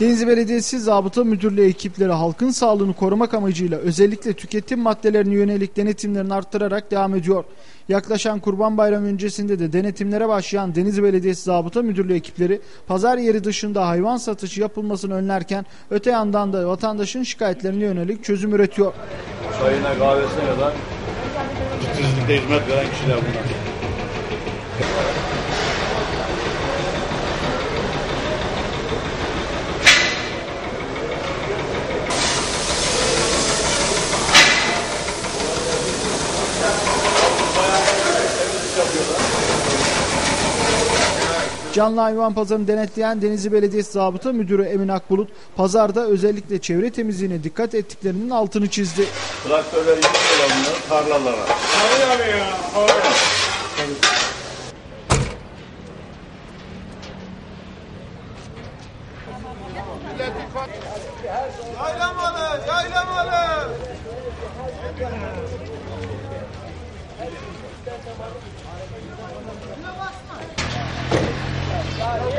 Denizli Belediyesi Zabıta Müdürlüğü ekipleri halkın sağlığını korumak amacıyla özellikle tüketim maddelerine yönelik denetimlerini arttırarak devam ediyor. Yaklaşan Kurban Bayramı öncesinde de denetimlere başlayan Denizli Belediyesi Zabıta Müdürlüğü ekipleri pazar yeri dışında hayvan satışı yapılmasını önlerken öte yandan da vatandaşın şikayetlerine yönelik çözüm üretiyor. Çayına kahvesine kadar titizlikle hizmet veren kişiler bunlar. Canlı hayvan pazarını denetleyen Denizli Belediyesi Zabıta Müdürü Emin Akbulut pazarda özellikle çevre temizliğine dikkat ettiklerinin altını çizdi. Traktörleri yük olanlar tarlalara. Tabii abi ya. Yaylamalı, yaylamalı.